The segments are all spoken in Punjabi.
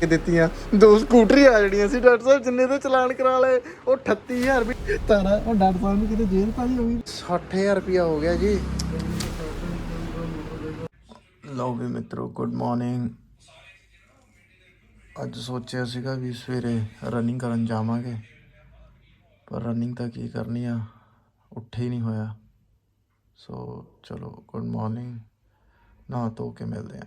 ਕੇ ਦਿੱਤੀਆਂ। ਦੋ ਸਕੂਟਰੀ ਆ ਜਿਹੜੀਆਂ ਸੀ, ਡਾਕਟਰ ਸਾਹਿਬ, ਜਿੰਨੇ ਦੇ ਚਲਾਨ ਕਰਾ ਲਏ, ਉਹ 38000 ਰੁਪਏ। ਤਾਰਾ ਉਹ ਡਾਕਟਰ ਸਾਹਿਬ ਨੂੰ ਕਿਤੇ ਜੇਲ੍ਹ ਪਾਈ ਹੋਈ? 60000 ਰੁਪਇਆ ਹੋ ਗਿਆ ਜੀ। ਲਓ ਵੀ ਮਿੱਤਰੋ ਗੁੱਡ ਮਾਰਨਿੰਗ ਅੱਜ ਸੋਚਿਆ ਸੀਗਾ ਵੀ ਸਵੇਰੇ ਰਨਿੰਗ ਕਰਨ ਜਾਵਾਂਗੇ, ਪਰ ਰਨਿੰਗ ਤਾਂ ਕੀ ਕਰਨੀ ਆ? ਉੱਠੇ ਹੀ ਨਹੀਂ ਹੋਇਆ। ਸੋ ਚਲੋ ਗੁੱਡ ਮਾਰਨਿੰਗ ਨਾ ਧੋ ਕੇ ਮਿਲਦੇ ਆ।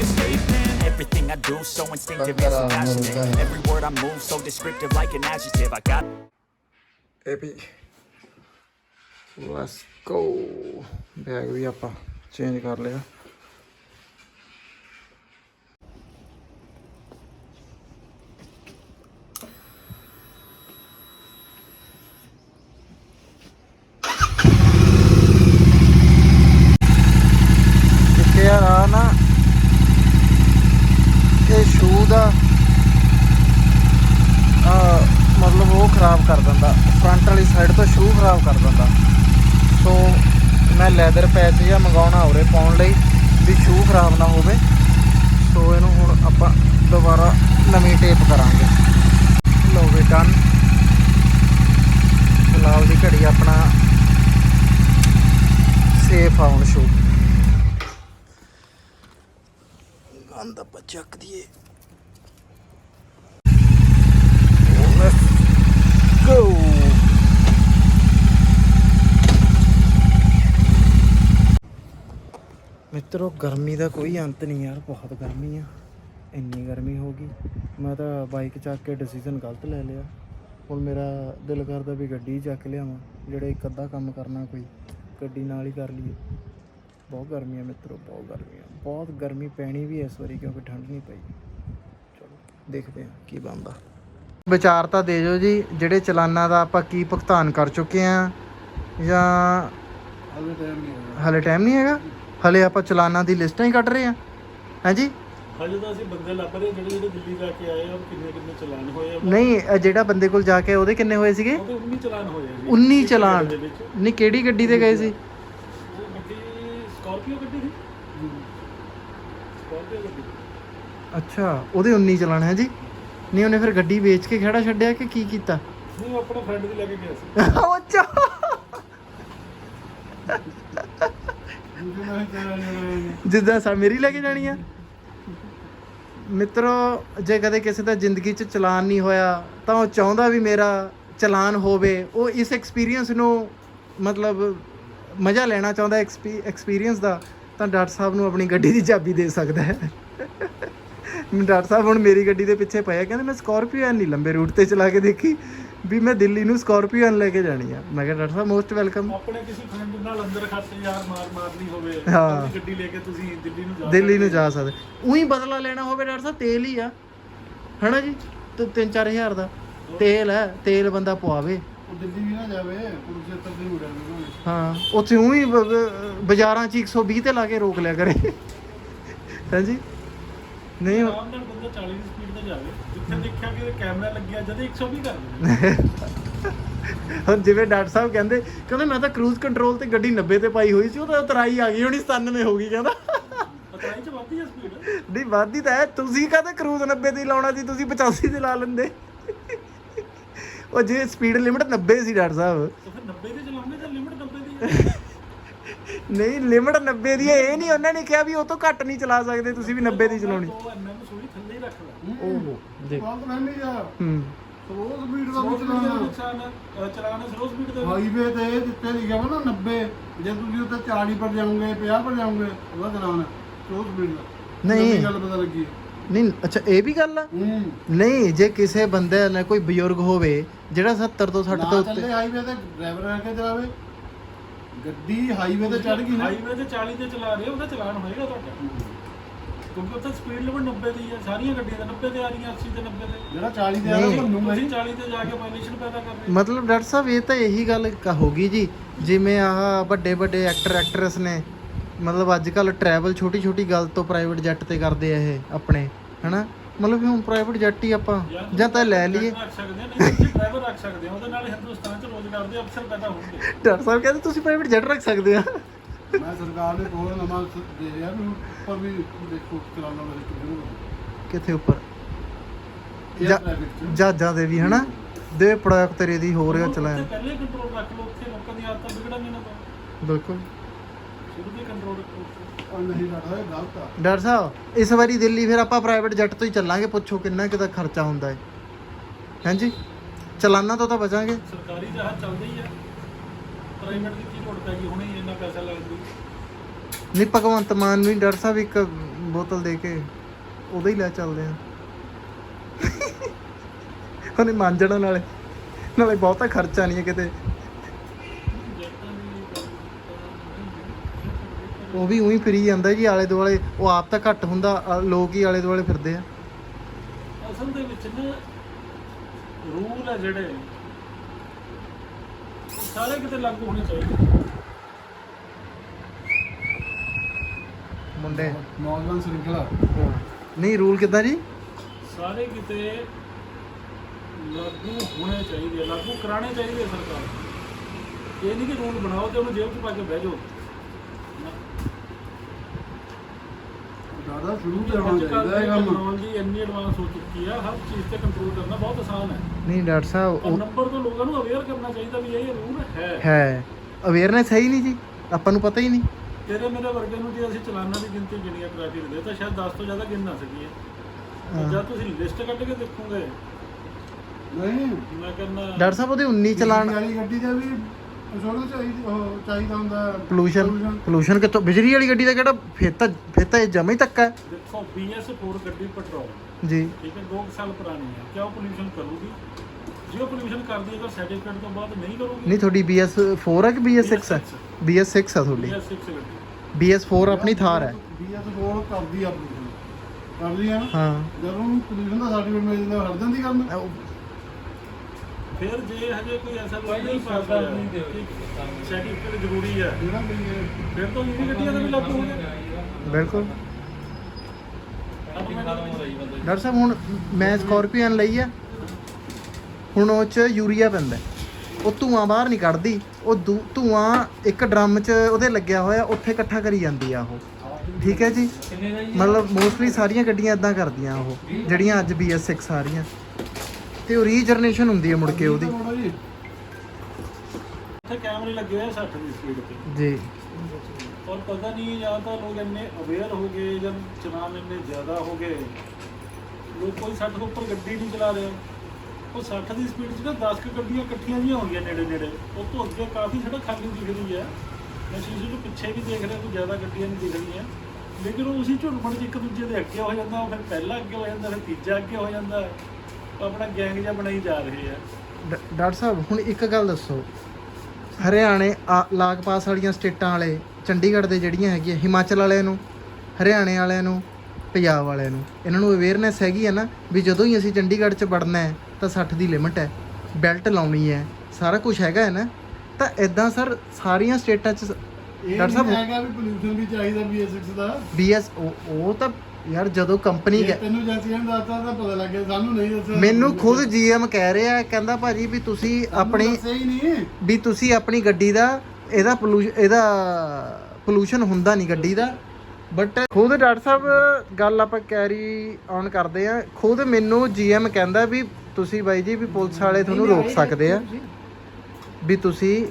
a statement Everything I do so instinctive and passionate. Every word I move so descriptive like an adjective. I got Epi Let's go. Bag भी आप Change कर ਲੈਦਰ ਪੈਚ ਜਿਹਾ ਮੰਗਾਉਣਾ ਉਰੇ ਪਾਉਣ ਲਈ ਵੀ ਸ਼ੂ ਖਰਾਬ ਨਾ ਹੋਵੇ। ਸੋ ਇਹਨੂੰ ਹੁਣ ਆਪਾਂ ਦੁਬਾਰਾ ਨਵੀਂ ਟੇਪ ਕਰਾਂਗੇ। ਲਓ ਵੀ ਡਨ ਫਿਲਹਾਲ ਦੀ ਘੜੀ ਆਪਣਾ ਸੇਫ ਆ ਹੁਣ ਸ਼ੂ ਗੰਦ ਆਪਾਂ ਚੱਕ ਦਈਏ। Go. ਮਿੱਤਰੋ ਗਰਮੀ ਦਾ ਕੋਈ ਅੰਤ ਨਹੀਂ ਯਾਰ ਬਹੁਤ ਗਰਮੀ ਆ। ਇੰਨੀ ਗਰਮੀ ਹੋ ਗਈ। ਮੈਂ ਤਾਂ ਬਾਈਕ ਚੱਕ ਕੇ ਡਿਸੀਜਨ ਗਲਤ ਲੈ ਲਿਆ। ਹੁਣ ਮੇਰਾ ਦਿਲ ਕਰਦਾ ਵੀ ਗੱਡੀ ਚੱਕ ਲਿਆਵਾਂ ਜਿਹੜੇ ਇੱਕ ਅੱਧਾ ਕੰਮ ਕਰਨਾ ਕੋਈ ਗੱਡੀ ਨਾਲ ਹੀ ਕਰ ਲਈਏ। ਬਹੁਤ ਗਰਮੀ ਆ ਮਿੱਤਰੋ ਬਹੁਤ ਗਰਮੀ ਆ। ਬਹੁਤ ਗਰਮੀ ਪੈਣੀ ਵੀ ਇਸ ਵਾਰੀ ਕਿਉਂਕਿ ਠੰਡ ਨਹੀਂ ਪਈ। ਚਲੋ ਦੇਖਦੇ ਹਾਂ ਕੀ ਬਣਦਾ। ਵਿਚਾਰ ਤਾਂ ਦੇ ਦਿਓ ਜੀ ਜਿਹੜੇ ਚਲਾਨਾਂ ਦਾ ਆਪਾਂ ਕੀ ਭੁਗਤਾਨ ਕਰ ਚੁੱਕੇ ਆ ਜਾਂ ਹਲੇ ਟਾਈਮ ਨਹੀਂ ਹੈਗਾ। ਹਲੇ ਆਪਾਂ ਚਲਾਨਾਂ ਦੀ ਲਿਸਟਾਂ ਹੀ ਕੱਢ ਰਹੇ ਆ ਹਾਂਜੀ ਹਜੇ ਤਾਂ ਅਸੀਂ ਬੰਦੇ ਲੱਭ ਰਹੇ ਜਿਹੜੇ ਜਿਹੜੇ ਦਿੱਲੀ ਜਾ ਕੇ ਆਏ ਆ ਉਹ ਕਿੰਨੇ ਕਿੰਨੇ ਚਲਾਨ ਹੋਏ ਆ। ਨਹੀਂ ਇਹ ਜਿਹੜਾ ਬੰਦੇ ਕੋਲ ਜਾ ਕੇ ਉਹਦੇ ਕਿੰਨੇ ਹੋਏ ਸੀਗੇ? ਉਹਦੇ 19 ਚਲਾਨ ਹੋਏ ਆ ਜੀ। 19 ਇੱਕ ਚਲਾਨ। ਦੇ ਵਿੱਚ? ਨਹੀਂ ਕਿਹੜੀ ਗੱਡੀ ਤੇ ਗਏ ਸੀ? ਉਹ ਗੱਡੀ ਸਕਾਰਪੀਓ ਗੱਡੀ ਸੀ। ਸਕਾਰਪੀਓ ਗੱਡੀ। ਅੱਛਾ ਉਹਦੇ 19 ਚਲਾਨ ਹੈ ਜੀ। ਨਹੀਂ ਉਹਨੇ ਫਿਰ ਗੱਡੀ ਵੇਚ ਕੇ ਖੜਾ ਛੱਡਿਆ ਕਿ ਕੀ ਕੀਤਾ? ਨਹੀਂ ਉਹ ਆਪਣੇ ਫਰੈਂਡ ਦੀ ਲੈ ਕੇ ਗਿਆ ਸੀ। ਉਹ ਅੱਛਾ। ਜਿੱਦਾਂ ਸਾ ਮੇਰੀ ਲੈ ਕੇ ਜਾਣੀ ਆ? ਮਿੱਤਰੋ, ਜੇ ਕਦੇ ਕਿਸੇ ਦਾ ਜ਼ਿੰਦਗੀ 'ਚ ਚਲਾਨ ਨਹੀਂ ਹੋਇਆ, ਤਾਂ ਉਹ ਚਾਹੁੰਦਾ ਵੀ ਮੇਰਾ ਚਲਾਨ ਹੋਵੇ। ਉਹ ਇਸ ਐਕਸਪੀਰੀਅੰਸ ਨੂੰ ਮਤਲਬ ਮਜ਼ਾ ਲੈਣਾ ਚਾਹੁੰਦਾ ਐਕਸਪੀਰੀਅੰਸ ਦਾ, ਤਾਂ ਡਾਕਟਰ ਸਾਹਿਬ ਨੂੰ ਆਪਣੀ ਗੱਡੀ ਦੀ ਚਾਬੀ ਦੇ ਸਕਦਾ ਹੈ। ਡਾਕਟਰ ਸਾਹਿਬ ਹੁਣ ਮੇਰੀ ਗੱਡੀ ਦੇ ਪਿੱਛੇ ਪਿਆ ਕਹਿੰਦੇ ਮੈਂ ਸਕਾਰਪੀਓ ਐਨ ਨਹੀਂ ਲੰਬੇ ਰੂਟ ਤੇ ਚਲਾ ਕੇ ਦੇਖੀ। ਵੀ ਮੈਂ ਦਿੱਲੀ ਨੂੰ ਸਕਾਰਪੀਓ ਐਨ ਲੈ ਕੇ ਜਾਣੀ ਆ। ਮੈਂ ਕਿਹਾ ਡਾਕਟਰ ਸਾਹਿਬ ਮੋਸਟ ਵੈਲਕਮ ਆਪਣੇ ਕਿਸੇ ਫਰੈਂਡ ਨਾਲ ਅੰਦਰ ਖਾਤੇ ਯਾਰ ਮਾਰ ਮਾਰਨੀ ਹੋਵੇ ਹਾਂ। ਆਪਣੀ ਗੱਡੀ ਲੈ ਕੇ ਤੁਸੀਂ ਦਿੱਲੀ ਨੂੰ ਜਾ ਦਿੱਲੀ ਨੂੰ ਜਾ ਸਕਦੇ। ਉਹੀ ਬਦਲਾ ਲੈਣਾ ਹੋਵੇ ਡਾਕਟਰ ਸਾਹਿਬ ਤੇਲ ਹੀ ਆ। ਹਨਾ ਜੀ? ਤੇ 3-4000 ਦਾ। ਤੇਲ ਹੈ ਤੇਲ ਬੰਦਾ ਪਵਾਵੇ। ਉਹ ਦਿੱਲੀ ਵੀ ਨਾ ਜਾਵੇ ਕੁਰੂਕਸ਼ੇਤਰ ਦੇ ਉਡਣ ਨੂੰ। ਹਾਂ ਉੱਥੇ ਉਹੀ ਬ- ਬ- ਬਾਜ਼ਾਰਾਂ 'ਚ 120 ਤੇ ਲਾ ਕੇ ਰੋਕ ਲਿਆ ਕਰੇ। ਹਾਂਜੀ? ਨਹੀਂ ਆਰਾਮ ਨਾਲ ਬੰਦਾ 40 ਦੀ ਸਪੀਡ ਤੇ ਜਾਵੇ। ਜਿੱਥੇ ਦੇਖਿਆ ਕਿ ਕੈਮਰਾ ਲੱਗਿਆ ਜਦ 120 ਕਰ ਹੁਣ ਜਿਵੇਂ ਡਾਕਟਰ ਸਾਹਿਬ ਕਹਿੰਦੇ ਕਹਿੰਦੇ ਮੈਂ ਤਾਂ ਕਰੂਜ਼ ਕੰਟਰੋਲ ਤੇ ਗੱਡੀ 90 ਤੇ ਪਾਈ ਹੋਈ ਸੀ ਉਹ ਤਾਂ ਉਤਰਾਈ ਆ ਗਈ ਹੋਣੀ 97 ਹੋ ਗਈ ਕਹਿੰਦਾ। ਪਤਾਈ ਚ ਵੱਧਦੀ ਆ ਸਪੀਡ ਨਹੀਂ ਵਾਦੀ ਤਾਂ ਹੈ। ਤੁਸੀਂ ਕਹਦੇ ਕਰੂਜ਼ 90 ਤੇ ਹੀ ਲਾਉਣਾ ਸੀ ਤੁਸੀਂ 85 ਤੇ ਲਾ ਲੈਂਦੇ। ਉਹ ਜੇ ਸਪੀਡ ਲਿਮਟ 90 ਸੀ ਡਾਕਟਰ ਸਾਹਿਬ। ਤਾਂ ਫਿਰ 90 ਤੇ ਚਲਾਉਂਦੇ ਤਾਂ ਲਿਮਟ 90 ਦੀ ਹੈ ਨਹੀਂ ਲਿਮਟ 90 ਦੀ ਹੈ ਇਹ ਨਹੀਂ ਉਹਨਾਂ ਨੇ ਕਿਹਾ ਵੀ ਉਹ ਤੋਂ ਘੱਟ ਨਹੀਂ ਚਲਾ ਸਕਦੇ ਤੁਸੀਂ ਵੀ 90 ਦੀ ਚਲਾਉਣੀ। ਸੋਈ ਦੇਖ। ਬਹੁਤ ਰਹਿੰਦੀ ਆ ਹੂੰ। ਸਲੋ ਸਪੀਡ ਦਾ ਸਲੋ ਵੀ ਸਪੀਡ ਦੇ ਚਲਾਉਣਾ ਨੁਕਸਾਨ ਅ, ਚਲਾਉਣਾ ਸਲੋ ਸਪੀਡ ਦੇ। ਹਾਈਵੇ ਤੇ ਜਿੱਥੇ ਲਿਖਿਆ ਵਾ ਨਾ 90 ਜੇ ਤੁਸੀਂ ਉੱਤੇ 40 ਪਰ ਜਾਓਗੇ 50 ਪਰ ਜਾਓਗੇ ਉਹਦਾ ਚਲਾਉਣਾ ਸਲੋ ਸਪੀਡ ਦਾ। ਨਹੀਂ। ਨਵੀਂ ਗੱਲ ਪਤਾ ਲੱਗੀ ਨਹੀਂ ਅੱਛਾ ਇਹ ਵੀ ਗੱਲ ਆ? ਹੂੰ। ਨਹੀਂ ਜੇ ਕਿਸੇ ਬੰਦੇ ਨਾਲ ਕੋਈ ਬਜ਼ੁਰਗ ਹੋਵੇ ਜਿਹੜਾ 70 ਤੋਂ 60 ਨਾ ਤੋਂ ਚੱਲੇ ਉੱਤੇ ਹਾਈਵੇ ਤੇ ਡਰਾਈਵਰ ਰਹਿ ਕੇ ਚਲਾਵੇ। ਗੱਡੀ ਹਾਈਵੇ ਤੇ ਚੜ ਗਈ ਨਾ। ਹਾਈਵੇ ਤੇ 40 ਤੇ ਚਲਾ ਰਹੇ ਹੋ, ਉਹਦਾ ਚਲਾਨ ਹੋਏਗਾ ਤੁਹਾਡਾ। ਕਿਉਂਕਿ ਉੱਥੇ ਸਪੀਡ ਲਿਮਟ 90 ਦੀ ਹੈ ਸਾਰੀਆਂ ਗੱਡੀਆਂ ਤਾਂ 90 ਤੇ ਆ ਰਹੀਆਂ 80 ਤੇ 90 ਤੇ। ਜਿਹੜਾ 40 ਤੇ ਆ। ਉਹ ਭੰਨੂਗਾ ਤੁਸੀਂ ਹੀ 40 ਤੇ ਜਾ ਕੇ ਵਾਇਲੇਸ਼ਨ ਪੈਦਾ ਕਰ ਰਹੇ ਹੋ। ਮਤਲਬ ਡਾਕਟਰ ਸਾਹਿਬ ਇਹ ਤਾਂ ਇਹੀ ਗੱਲ ਕਹੋਗੀ ਜੀ। ਜਿਵੇਂ ਆਹ ਵੱਡੇ ਵੱਡੇ ਐਕਟਰ ਐਕਟਰੈਸ ਨੇ ਮਤਲਬ ਅੱਜ ਕੱਲ ਟਰੈਵਲ ਛੋਟੀ ਛੋਟੀ ਗੱਲ ਤੋਂ ਪ੍ਰਾਈਵੇਟ ਜੈਟ ਤੇ ਕਰਦੇ ਆ ਇਹ ਆਪਣੇ ਹਨਾ? ਮਤਲਬ ਵੀ ਹੁਣ ਪ੍ਰਾਈਵੇਟ ਜੈਟ ਹੀ ਆਪਾਂ ਜਾਂ ਤਾਂ ਲੈ ਲਈਏ। ਰੱਖ ਸਕਦੇ ਆ ਨਹੀਂ ਤੁਸੀਂ ਡਰਾਈਵਰ ਰੱਖ ਸਕਦੇ ਹੋ ਉਹਦੇ ਨਾਲ ਹਿੰਦੁਸਤਾਨ 'ਚ ਰੋਜ਼ਗਾਰ ਦੇ ਅਵਸਰ ਪੈਦਾ ਹੋਣਗੇ। ਡਾਕਟਰ ਸਾਹਿਬ ਕਹਿੰਦੇ ਤੁਸੀਂ ਪ੍ਰਾਈਵੇਟ ਜੈਟ ਰੱਖ ਸਕਦੇ ਆ। ਮੈਂ ਸਰਕਾਰ ਨੇ ਕੋਲ ਨਵਾਂ ਸ- ਦੇ ਰਿਹਾ ਵੀ ਉੱਪਰ ਵੀ ਦੇਖੋ ਚਲਾਉਣਾ ਮੇਰੇ ਕਿਹਨੂੰ ਕਿੱਥੇ ਉੱਪਰ? ਇਹ ਜਾ- ਟ੍ਰੈਫਿਕ ਚ। ਜਹਾਜ਼ਾਂ ਦੇ ਵੀ ਹਨਾ? ਦੇ ਪ੍ਰੋਡਕਟ ਤੇਰੇ ਦੀ ਹੋ ਰਿਹਾ ਉੱਥੇ ਚਲਾਇਆ ਪਹਿਲੇ ਕੰਟਰੋਲ ਰੱਖ ਲਓ ਉੱਥੇ ਲੋਕਾਂ ਦੀ ਆਦਤਾਂ ਵਿਗੜਨ ਨਾ ਪਾਓ ਬਿਲਕੁਲ। ਸ਼ੁਰੂ ਤੋਂ ਕੰਟਰੋਲ ਰੱਖੋ ਉਹ ਨਹੀਂ ਇਹ ਗਲਤ ਆ। ਡਾਕਟਰ ਸਾਹਿਬ ਇਸ ਵਾਰੀ ਦਿੱਲੀ ਫਿਰ ਆਪਾਂ ਪ੍ਰਾਈਵੇਟ ਜੈਟ ਤੋਂ ਹੀ ਚੱਲਾਂਗੇ ਪੁੱਛੋ ਕਿੰਨਾ ਕਿਦਾ ਖਰਚਾ ਹੁੰਦਾ ਹੈ। ਹਾਂਜੀ ਚਲਾਨਾ ਤੋਂ ਤਾਂ ਬਚਾਂਗੇ। ਸਰਕਾਰੀ ਜਹਾਜ਼ ਚੱਲਦੇ ਹੀ ਆ। ਪ੍ਰਾਈਵੇਟ ਦੀ ਕੀ ਲੋੜ ਪੈ ਗਈ ਹੁਣੇ ਹੀ ਇੰਨਾ ਪੈਸਾ ਲੱਗਦਾ ਨਹੀਂ ਭਗਵੰਤ ਮਾਨ ਨੂੰ ਹੀ ਡਾਕਟਰ ਸਾਹਿਬ ਇੱਕ ਬੋਤਲ ਦੇ ਕੇ ਉਹਦਾ ਹੀ ਲੈ ਚੱਲਦੇ ਆ। ਉਹਨੇ ਮਾਂਜਣਾ ਨਾਲੇ ਨਾਲੇ ਬਹੁਤਾ ਖਰਚਾ ਨਹੀਂ ਹੈ ਕਿਤੇ। ਉਹ ਵੀ ਉਹੀ ਫਿਰੀ ਜਾਂਦਾ ਜੀ ਆਲੇ ਦੁਆਲੇ ਉਹ ਆਪ ਤਾਂ ਘੱਟ ਹੁੰਦਾ ਆ ਲੋਕ ਹੀ ਆਲੇ ਦੁਆਲੇ ਫਿਰਦੇ ਆ। ਅਸਲ ਦੇ ਵਿੱਚ ਨਾ ਰੂਲ ਆ ਜਿਹੜੇ ਸਾਰੇ ਕਿਤੇ ਲਾਗੂ ਹੋਣੇ ਚਾਹੀਦੇ। ਮੁੰਡੇ। ਨੌਜਵਾਨ ਸ਼੍ਰਿੰਖਲਾ। ਨਹੀਂ ਰੂਲ ਕਿੱਦਾਂ ਜੀ? ਸਾਰੇ ਕਿਤੇ ਲਾਗੂ ਹੋਣੇ ਚਾਹੀਦੇ ਆ, ਲਾਗੂ ਕਰਾਣੇ ਚਾਹੀਦੇ ਆ ਸਰਕਾਰ ਨੂੰ। ਇਹ ਨਹੀਂ ਕਿ ਰੂਲ ਬਣਾਓ ਤੇ ਉਹਨੂੰ ਜੇਬ 'ਚ ਪਾ ਕੇ ਬਹਿ ਜਾਓ। ਨਾ। ਦਾਦਾ ਸ਼ੁਰੂ ਤੇ ਹੋਣਾ ਚਾਹੀਦਾ ਦੀ ਇਹ ਕੰਮ। ਟੈਕਨੋਲੋਜੀ ਇੰਨੀ ਐਡਵਾਂਸ ਹੋ ਚੁੱਕੀ ਆ ਹਰ ਚੀਜ਼ ਤੇ ਕੰਟਰੋਲ ਕਰਨਾ ਬਹੁਤ ਆਸਾਨ ਹੈ। ਨਹੀਂ ਡਾਕਟਰ ਸਾਹਿਬ ਪਰ ਉਹ ਨੰਬਰ ਤੋਂ ਲੋਕਾਂ ਨੂੰ ਅਵੇਅਰ ਕਰਨਾ ਚਾਹੀਦਾ ਵੀ ਇਹ ਰੂਲ ਹੈ। ਹੈ। ਅਵੇਅਰਨੈਸ ਹੈ ਹੀ ਨਹੀਂ ਜੀ। ਆਪਾਂ ਨੂੰ ਪਤਾ ਹੀ ਨਹੀਂ। ਤੇਰੇ ਮੇਰੇ ਵਰਗੇ ਨੂੰ ਜੇ ਅਸੀਂ ਚਲਾਨਾਂ ਦੀ ਗਿਣਤੀ ਗਿਣੀਆਂ ਟ੍ਰੈਫਿਕ ਦੇ ਤਾਂ ਸ਼ਾਇਦ 10 ਤੋਂ ਜ਼ਿਆਦਾ ਗਿਣ ਨਾ ਸਕੀਏ। ਹਾਂ। ਜਦ ਤੁਸੀਂ ਲਿਸਟ ਕੱਢ ਕੇ ਦੇਖੋਗੇ। ਨਹੀਂ। ਮੈਂ ਕਹਿੰਦਾ ਡਾਕਟਰ ਸਾਹਿਬ ਉਹਦੇ 19 ਚਲਾਨ ਵਾਲੀ ਗੱਡੀ ਦਾ ਵੀ ਇੰਸ਼ੋਰੈਂਸ ਚਾਹੀਦੀ ਉਹ ਚਾਹੀਦਾ ਹੁੰਦਾ ਪੋਲੂਸ਼ਨ ਪੋਲੂਸ਼ਨ ਕਿੱਥੋਂ? ਬਿਜਲੀ ਵਾਲੀ ਗੱਡੀ ਦਾ ਕਿਹੜਾ ਫਿਰ ਤਾਂ ਫਿਰ ਤਾਂ ਇਹ ਜਮਾ ਹੀ ਧੱਕਾ ਹੈ। ਦੇਖੋ BS4 ਗੱਡੀ ਪੈਟਰੋਲ ਜੀ। ਠੀਕ ਹੈ 2 ਸਾਲ ਪੁਰਾਣੀ ਹੈ। ਕਿਆ ਉਹ ਪੋਲੂਸ਼ਨ ਕਰੂਗੀ? ਜੇ ਉਹ ਪੋਲੂਸ਼ਨ ਕਰਦੀ ਹੈ ਤਾਂ ਸਰਟੀਫਿਕੇਟ ਤੋਂ ਬਾਅਦ ਨਹੀਂ ਕਰੂਗੀ। ਨਹੀਂ ਤੁਹਾਡੀ BS4 ਹੈ ਕਿ BS6 ਹੈ? BS6 ਆ ਤੁਹਾਡੀ। BS6 ਗੱਡੀ। BS4 ਆਪਣੀ ਥਾਰ ਹੈ। ਬੀਐਸ ਕੋਲ ਕਰਦੀ ਆ pollution। ਕਰਦੀ ਨਾ? ਹਾਂ। ਜਦੋਂ ਪੋਲੂਸ਼ਨ ਦਾ ਸਰਟੀਫਿਕੇਟ ਮਿਲ ਜਾਂਦਾ ਹਟ ਜਾਂਦੀ ਕਰਨ। ਫਿਰ ਜੇ ਹਜੇ ਕੋਈ ਐਸਾ ਲੋਕ ਨਹੀਂ ਪਾਸ ਹੋਇਆ ਸਰਟੀਫਿਕੇਟ ਜ਼ਰੂਰੀ ਹੈ। ਫਿਰ ਤਾਂ ਇਹ ਗੱਡੀਆਂ ਦਾ ਵੀ ਲਾਗੂ ਹੋ ਗਿਆ ਬਿਲਕੁਲ। ਡਾਕਟਰ ਸਾਹਿਬ ਹੁਣ ਮੈਂ ਸਕੋਰਪੀਅਨ ਲਈ ਆ। ਹੁਣ ਉਹ ਚ ਯੂਰੀਆ ਪੈਂਦਾ। ਉਹ ਧੂਆਂ ਬਾਹਰ ਨਹੀਂ ਕੱਢਦੀ। ਉਹ ਦੂ- ਧੂਆਂ ਇੱਕ ਡਰਮ 'ਚ ਉਹਦੇ ਲੱਗਿਆ ਹੋਇਆ ਉੱਥੇ ਇਕੱਠਾ ਕਰੀ ਜਾਂਦੀ ਆ ਉਹ। ਠੀਕ ਹੈ ਜੀ? ਮਤਲਬ ਮੋਸਟਲੀ ਸਾਰੀਆਂ ਗੱਡੀਆਂ ਇਦਾਂ ਕਰਦੀਆਂ ਉਹ। ਜਿਹੜੀਆਂ ਅੱਜ BS6 ਆ ਰਹੀਆਂ। ਤੇ ਉਹ ਰੀਜਨਰੇਸ਼ਨ ਹੁੰਦੀ ਹੈ ਮੁੜ ਕੇ ਉਹਦੀ। ਉੱਥੇ ਕੈਮਰੇ ਲੱਗੇ ਹੋਏ ਆ 60 ਦੀ ਸਪੀਡ ਤੇ। ਜੀ। ਔਰ ਪਤਾ ਨਹੀਂ ਜਾਂ ਤਾਂ ਲੋਕ ਇੰਨੇ ਅਵੇਅਰ ਹੋ ਗਏ ਜਾਂ ਚਲਾਨ ਇੰਨੇ ਜ਼ਿਆਦਾ ਹੋ ਗਏ। ਲੋਕ ਕੋਈ 60 ਤੋਂ ਉੱਪਰ ਗੱਡੀ ਨਹੀਂ ਚਲਾ ਰਿਹਾ। ਉਹ 60 ਦੀ ਸਪੀਡ 'ਚ ਨਾ 10 ਕੁ ਗੱਡੀਆਂ ਇਕੱਠੀਆਂ ਜੀਆਂ ਹੋਣਗੀਆਂ ਨੇੜੇ ਨੇੜੇ। ਉਹ ਤੋਂ ਅੱਗੇ ਕਾਫੀ ਸੜਕ ਖਾਲੀ ਦਿਖ ਰਹੀ ਹੈ। ਮੈਂ ਸ਼ੀਸ਼ੇ ਤੋਂ ਪਿੱਛੇ ਵੀ ਦੇਖ ਰਿਹਾ ਕੋਈ ਜ਼ਿਆਦਾ ਗੱਡੀਆਂ ਨਹੀਂ ਦਿਖ ਰਹੀਆਂ। ਲੇਕਿਨ ਉਹ ਉਸੇ ਝੁਰਮਣ 'ਚ ਇੱਕ ਦੂਜੇ ਦੇ ਅੱਗੇ ਹੋ ਜਾਂਦਾ ਫਿਰ ਪਹਿਲਾ ਅੱਗੇ ਹੋ ਜਾਂਦਾ ਫਿਰ ਤੀਜਾ ਅੱਗੇ ਹੋ ਜਾਂਦਾ। ਆਪਣਾ ਗੈਂਗ ਜਿਹਾ ਬਣਾਈ ਜਾ ਰਹੇ ਆ। ਡਾ- ਡਾਕਟਰ ਸਾਹਿਬ ਹੁਣ ਇੱਕ ਗੱਲ ਦੱਸੋ। ਹਰਿਆਣੇ ਆ- ਲਾਗ ਪਾਸ ਵਾਲੀਆਂ ਸਟੇਟਾਂ ਵਾਲੇ ਚੰਡੀਗੜ੍ਹ ਦੇ ਜਿਹੜੀਆਂ ਹੈਗੀਆਂ ਹਿਮਾਚਲ ਵਾਲਿਆਂ ਨੂੰ ਹਰਿਆਣੇ ਵਾਲਿਆਂ ਨੂੰ ਪੰਜਾਬ ਵਾਲਿਆਂ ਨੂੰ ਇਹਨਾਂ ਨੂੰ ਅਵੇਅਰਨੈਸ ਹੈਗੀ ਹੈ ਨਾ ਵੀ ਜਦੋਂ ਹੀ ਅਸੀਂ ਚੰਡੀਗੜ੍ਹ 'ਚ ਵੜਨਾ ਹੈ ਤਾਂ 60 ਦੀ ਲਿਮਟ ਹੈ। ਬੈਲਟ ਲਾਉਣੀ ਹੈ ਸਾਰਾ ਕੁਝ ਹੈਗਾ ਹੈ ਨਾ। ਤਾਂ ਇਦਾਂ ਸਰ ਸਾਰੀਆਂ ਸਟੇਟਾਂ 'ਚ ਡਾਕਟਰ ਸਾਹਿਬ- ਹੈਗਾ ਵੀ ਪੋਲੂਸ਼ਨ ਵੀ ਚਾਹੀਦਾ BS6 ਦਾ। ਬੀਐਸ ਉਹ ਤਾਂ ਯਾਰ ਜਦੋਂ ਕੰਪਨੀ ਜੇ ਤੈਨੂੰ ਏਜੰਸੀਆਂ ਨੇ ਦੱਸਤਾ ਤਾਂ ਪਤਾ ਲੱਗ ਗਿਆ ਸਾਨੂੰ ਨਹੀਂ ਦੱਸਿਆ। ਮੈਨੂੰ ਖੁਦ ਜੀਐਮ ਕਹਿ ਰਿਹਾ ਕਹਿੰਦਾ ਭਾਜੀ ਵੀ ਤੁਸੀਂ ਆਪਣੀ ਸਹੀ ਨਹੀਂ। ਵੀ ਤੁਸੀਂ ਆਪਣੀ ਗੱਡੀ ਦਾ ਇਹਦਾ ਪੋਲੂਸ਼ਨ ਇਹਦਾ ਪੋਲੂਸ਼ਨ ਹੁੰਦਾ ਨਹੀਂ ਗੱਡੀ ਦਾ। ਬਟ ਖੁਦ ਡਾਕਟਰ ਸਾਹਿਬ ਗੱਲ ਆਪਾਂ ਕੈਰੀ ਆਨ ਕਰਦੇ ਆ ਖੁਦ ਮੈਨੂੰ ਜੀਐਮ ਕਹਿੰਦਾ ਵੀ ਤੁਸੀਂ ਬਾਈ ਜੀ ਵੀ ਪੁਲਿਸ ਵਾਲੇ ਤੁਹਾਨੂੰ ਰੋਕ ਸਕਦੇ ਆ। ਵੀ ਤੁਸੀਂ